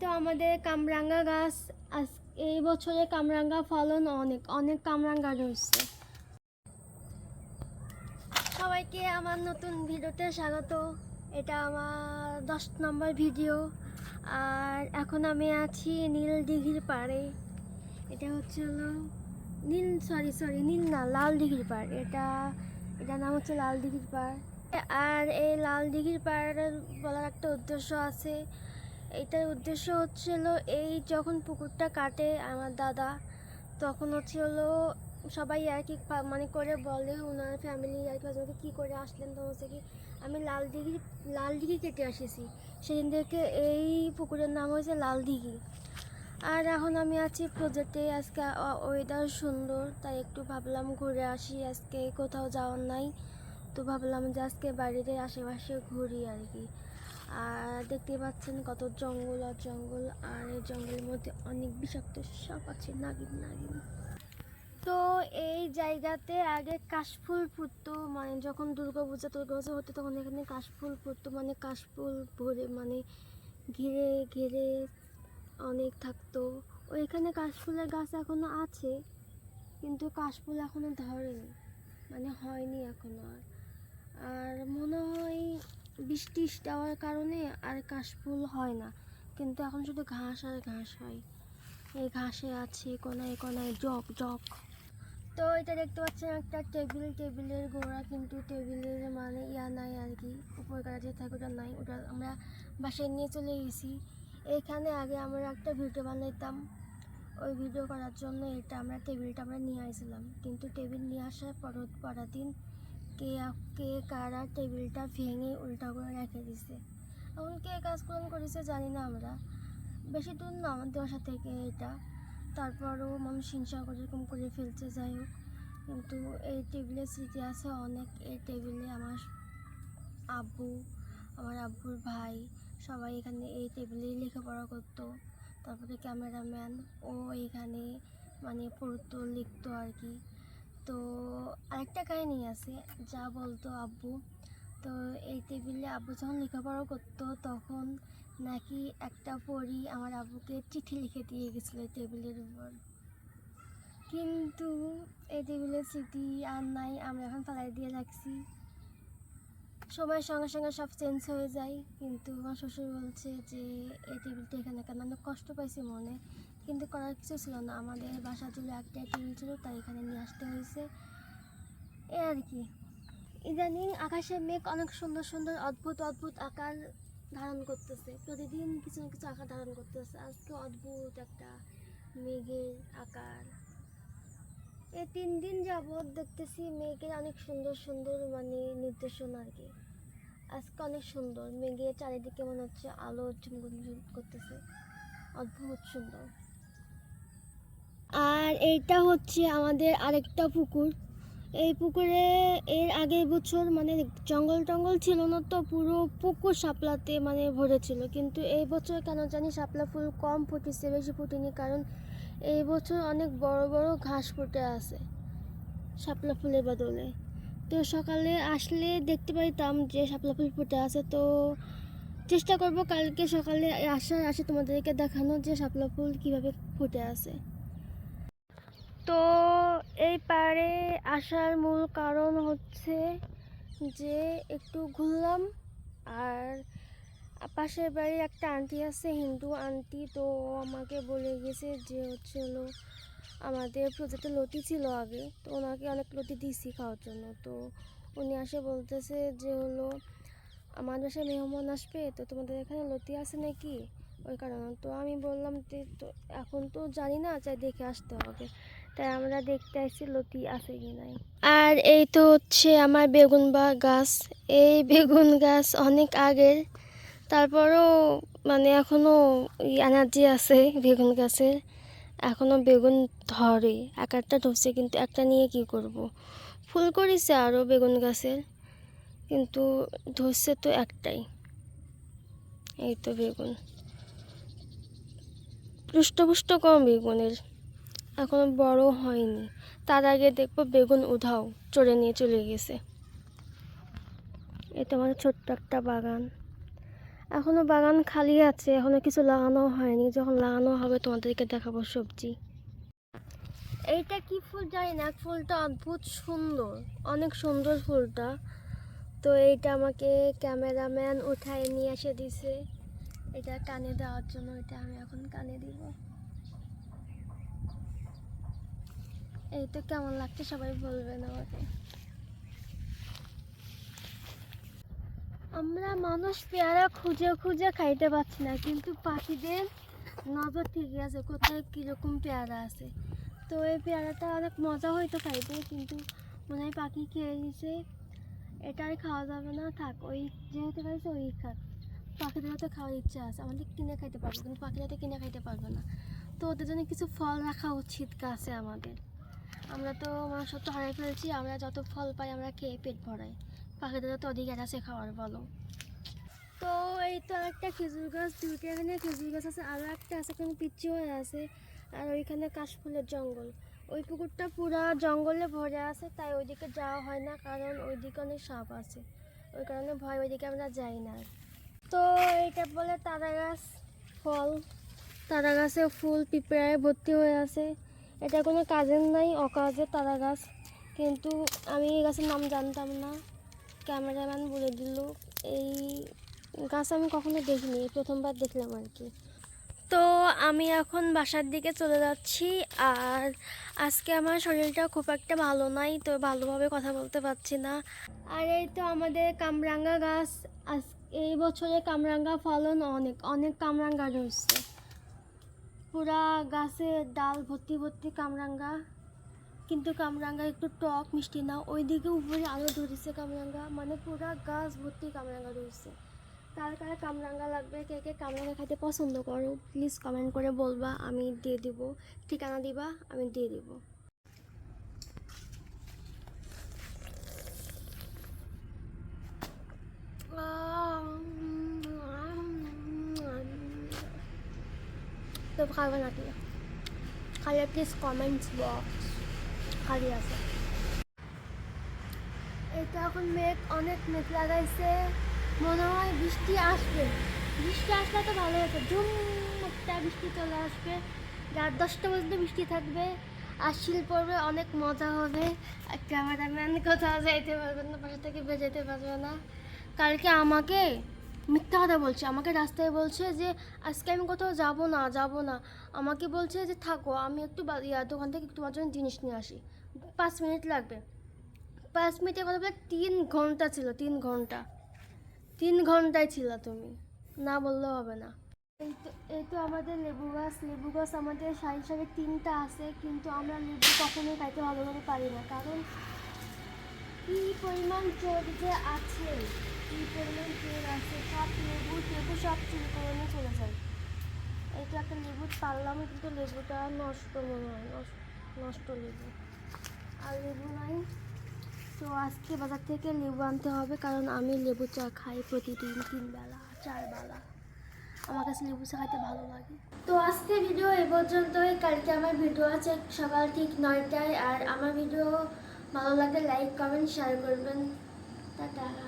তো আমাদের কামরাঙ্গা গাছ এই বছরে কামরাঙ্গা ফলন অনেক অনেক কামরাঙ্গা রয়েছে। সবাইকে আমার নতুন ভিডিওতে স্বাগত। এটা আমার দশ নম্বর ভিডিও। আর এখন আমি আছি নীল দিঘির পাড়ে। এটা হচ্ছে হলো নীল সরি সরি নীল না, লাল দিঘির পাড়। এটা, এটার নাম হচ্ছে লাল দিঘির পাড়। আর এই লাল দিঘির পাড়ের বলার একটা উদ্দেশ্য আছে। এটার উদ্দেশ্য হচ্ছিল এই যখন পুকুরটা কাটে আমার দাদা, তখন হচ্ছে হলো সবাই আর কি মানে করে বলে ওনার ফ্যামিলি আর কি হচ্ছে কী করে আসলেন তো হচ্ছে কি, আমি লাল দিঘি লাল দিঘি কেটে এসেছি সেদিন থেকে এই পুকুরের নাম হয়েছে লাল দিঘি আর এখন আমি আছি প্রজেক্টে আজকে ওয়েদার সুন্দর, তাই একটু ভাবলাম ঘুরে আসি, আজকে কোথাও যাওয়ার নাই। তো ভাবলাম যে আজকে বাড়িতে আশেপাশে ঘুরি আর কি। আর দেখতে পাচ্ছেন কত জঙ্গল আর জঙ্গল, আর এই জঙ্গলের মধ্যে অনেক বিষাক্ত সাপ আছে, নাগিন নাগিন। তো এই জায়গাতে আগে কাশফুল ফুটতো মানে যখন দুর্গাপূজা দুর্গাপূজা হতো তখন এখানে কাশফুল ফুটতো মানে কাশফুল ভরে মানে ঘিরে ঘিরে অনেক থাকতো। ওইখানে কাশফুলের গাছ এখনও আছে, কিন্তু কাশফুল এখনও ধরেনি মানে হয়নি এখনও আর। আর মনে হয় বৃষ্টি দেওয়ার কারণে আর কাশফুল হয় না। কিন্তু এখন শুধু ঘাস আর ঘাস হয়। এই ঘাসে আছে কোনায় কোনায় জক জক তো এটা দেখতে পাচ্ছেন একটা টেবিল। টেবিলের গোড়া কিন্তু টেবিলের মানে ইয়া নাই আর কি। উপর কাটা যে থাকে ওটা নাই। ওটা আমরা বাসায় নিয়ে চলে গেছি। এখানে আগে আমরা একটা ভিডিও বানাইতাম। ওই ভিডিও করার জন্য এটা আমরা টেবিলটা আমরা নিয়ে আসছিলাম কিন্তু টেবিল নিয়ে আসার পর পরের দিন কে কে কারা টেবিলটা ভেঙে উল্টা করে রেখে দিছে। এখন কে কাজ কলম করেছে জানি না আমরা। বেশি দূর না আমাদের বাসা থেকে এটা। তারপরও মানুষ হিংসা করে এরকম করে ফেলছে, যাই হোক। কিন্তু এই টেবিলে স্মৃতি আছে অনেক। এই টেবিলে আমার আব্বু, আমার আব্বুর ভাই সবাই এখানে এই টেবিলেই লেখাপড়া করতো। তারপরে ক্যামেরাম্যান ও এখানে মানে পড়তো লিখতো আর কি। তো আরেকটা কাহিনী আছে, যা বলতো আব্বু। তো এই টেবিলে আব্বু যখন লেখাপড়া করতো, তখন নাকি একটা পরি আমার আব্বুকে চিঠি লিখে দিয়ে গেছিল টেবিলের উপর। কিন্তু এই টেবিলের স্মৃতি আর নাই, আমরা এখন ফালাই দিয়ে রাখছি। সময়ের সঙ্গে সঙ্গে সব চেঞ্জ হয়ে যায়, কিন্তু আমার শ্বশুর বলছে যে, এই টেবিলটা এখানে কেন? অনেক কষ্ট পাইছি মনে। কিন্তু করার কিছু ছিল না। আমাদের বাসা জুড়ে একটা টেবিল ছিল, তাই এখানে নিয়ে আসতে হয়েছে। এ আর কি। ইদানিং আকাশের মেঘ অনেক সুন্দর সুন্দর অদ্ভুত অদ্ভুত আকার ধারণ করতেছে। প্রতিদিন কিছু না কিছু আকার ধারণ করতেছে। আজকে অদ্ভুত একটা মেঘের আকার। এই তিন দিন যাবৎ দেখতেছি মেঘের অনেক সুন্দর সুন্দর মানে নির্দেশনা আর কি। আজকে অনেক সুন্দর। মেঘের চারিদিকে মনে হচ্ছে আলো ঝুমঝুম করতেছে। অদ্ভুত সুন্দর। আর এইটা হচ্ছে আমাদের আরেকটা পুকুর। এই পুকুরে, এর আগের বছর মানে জঙ্গল টঙ্গল ছিল না তো, পুরো পুকুর শাপলাতে মানে ভরেছিল। কিন্তু এই বছর কেন জানি শাপলা ফুল কম ফুটেছে, বেশি ফুটেনি, কারণ এই বছর অনেক বড় বড় ঘাস ফুটে আছে শাপলা ফুলের বদলে। তো সকালে আসলে দেখতে পাইতাম যে শাপলা ফুল ফুটে আছে, তো চেষ্টা করব কালকে সকালে আসার, আসে তোমাদেরকে দেখানো যে শাপলা ফুল কীভাবে ফুটে আছে। তো এই পাড়ে আসার মূল কারণ হচ্ছে যে একটু ঘুরলাম আর পাশের বাড়ির একটা আন্টি আছে, হিন্দু আন্টি, তো আমাকে বলে গেছে যে হচ্ছে হলো আমাদের প্রজেক্টে লতি ছিল আগে, তো ওনাকে অনেক লতি দিছি খাওয়ার জন্য। তো উনি আসে বলতেছে যে হলো আমার বাসায় মেহমান আসবে, তো তোমাদের এখানে লতি আছে নাকি? ওই কারণে তো আমি বললাম যে তো এখন তো জানি না, চাই দেখে আসতে হবে। তাই আমরা দেখতে আসছি লতি আছে কি নাই। আর এই তো হচ্ছে আমার বেগুন বা গাছ। এই বেগুন গাছ অনেক আগের। তারপরও মানে এখনও এনার্জি আছে বেগুন গাছের। এখনও বেগুন ধরে। এক একটা ধরছে কিন্তু একটা নিয়ে কি করব। ফুল করেছে আরও বেগুন গাছের। কিন্তু ধরছে তো একটাই। এই তো বেগুন। পুষ্ট কম বেগুনের। এখনও বড় হয়নি। তার আগে দেখব বেগুন উধাও চড়ে নিয়ে চলে গেছে। এটা আমার ছোট্ট একটা বাগান। এখনও বাগান খালি আছে, এখনও কিছু লাগানো হয়নি। যখন লাগানো হবে তোমাদেরকে দেখাবো সবজি। এইটা কি ফুল জানি না, ফুলটা অদ্ভুত সুন্দর, অনেক সুন্দর ফুলটা। তো এইটা আমাকে ক্যামেরাম্যান উঠায় নিয়ে এসে দিছে। এটা কানে দেওয়ার জন্য, এটা আমি এখন কানে দিব। এই তো কেমন লাগছে সবাই বলবেন আমাকে। আমরা মানুষ পেয়ারা খুঁজে খুঁজে খাইতে পারছি না, কিন্তু পাখিদের নজর ঠিকই আছে, কোথায় কীরকম পেয়ারা আছে। তো এই পেয়ারাটা অনেক মজা হয়তো খাইতে, কিন্তু মনে হয় পাখি খেয়ে নিছে, এটা আর খাওয়া যাবে না, থাক, ওই যেহেতু খাইছে ওই খাক। পাখিদের তো খাওয়ার ইচ্ছা আছে, আমাদের কিনে খাইতে পারব, কিন্তু পাখিরা তো কিনে খাইতে পারবে না। তো ওদের জন্য কিছু ফল রাখা উচিত গাছে আমাদের। আমরা তো মানুষ তো হারাই ফেলছি, আমরা যত ফল পাই আমরা খেয়ে পেট ভরাই। পাখিদের তো অধিকার আছে খাওয়ার, বলো। তো এই তো একটা খেজুর গাছ, দুইটা এখানে খেজুর গাছ আছে আরও একটা আছে কিন্তু পিচ্ছি হয়ে আছে, আর ওইখানে কাশফুলের জঙ্গল। ওই পুকুরটা পুরা জঙ্গলে ভরে আছে, তাই ওইদিকে যাওয়া হয় না, কারণ ওইদিকে অনেক সাপ আছে। ওই কারণে ভয়, ওইদিকে আমরা যাই না তো এটা বলে তারা গাছ, ফল। তারা গাছে ফুল, পিঁপড়ায় ভর্তি হয়ে আছে। এটা কোনো কাজের নাই, অকাজে তারা গাছ কিন্তু আমি এই গাছের নাম জানতাম না। ক্যামেরাম্যান বলে দিল, এই গাছ আমি কখনো দেখিনি প্রথমবার দেখলাম আর কি। তো আমি এখন বাসার দিকে চলে যাচ্ছি, আর আজকে আমার শরীরটা খুব একটা ভালো নাই, তো ভালোভাবে কথা বলতে পারছি না। আর এই তো আমাদের কামরাঙ্গা গাছ, আজ এই বছরে কামরাঙ্গা ফলন অনেক অনেক কামরাঙ্গা ধরছে পুরা গাছে ডাল ভর্তি ভর্তি কামরাঙ্গা। কিন্তু কামরাঙ্গা একটু টক, মিষ্টি না। ওইদিকে উপরে আরও ধরেছে কামরাঙ্গা। মানে পুরা গাছ ভর্তি কামরাঙ্গা ধরছে কার কার কামরাঙ্গা লাগবে, কে কে কামরাঙ্গা খাইতে পছন্দ করো প্লিজ কমেন্ট করে বলবা, আমি দিয়ে দিব। ঠিকানা দিবা, আমি দিয়ে দিব। তো খাবে নাকি খালি প্লিজ কমেন্টস বক্স খালি আছে এটা এখন মেঘ অনেক মেঘ লাগাইছে মনে হয় বৃষ্টি আসবে বৃষ্টি আসলে তো ভালো হতো ঝুম একটা বৃষ্টি চলে আসবে রাত দশটা পর্যন্ত বৃষ্টি থাকবে আর পড়বে অনেক মজা হবে ক্যামেরাম্যান কোথাও যাইতে পারবে না বাসা থেকে বেরোতে পারবে না কালকে আমাকে মিথ্যা কথা বলছে। আমাকে রাস্তায় বলছে যে, আজকে আমি কোথাও যাব না যাব না। আমাকে বলছে যে, থাকো, আমি একটু দোকান থেকে তোমার জন্য জিনিস নিয়ে আসি। পাঁচ মিনিট লাগবে। পাঁচ মিনিটের কথা বলে তিন ঘণ্টা ছিল, তিন ঘণ্টা। তিন ঘন্টায় ছিল তুমি। না বললেও হবে না। এই তো এই তো আমাদের লেবু গাছ। লেবু গাছ আমাদের সারি সারি তিনটা আছে, কিন্তু আমরা লেবু কখনোই খাইতে ভালোভাবে পারি না। কারণ কি পরিমাণ চোর যে আছে? কি পরিমাণ চোর আছে? সব লেবু লেবু সব চুরি করে চলে যায়। তো একটা লেবু পারলাম কিন্তু লেবুটা নষ্ট মনে হয় নষ্ট লেবু। আর লেবু নাই। তো আজকে বাজার থেকে লেবু আনতে হবে, কারণ আমি লেবু চা খাই প্রতিদিন তিন বেলা, চার বেলা। আমার কাছে লেবু চা খাইতে ভালো লাগে। তো আজকে ভিডিও এ পর্যন্তই। কালকে আমার ভিডিও আছে সকাল ঠিক নয়টায়, আর আমার ভিডিও ভালো লাগলে লাইক কমেন্ট শেয়ার করবেন। টাটা।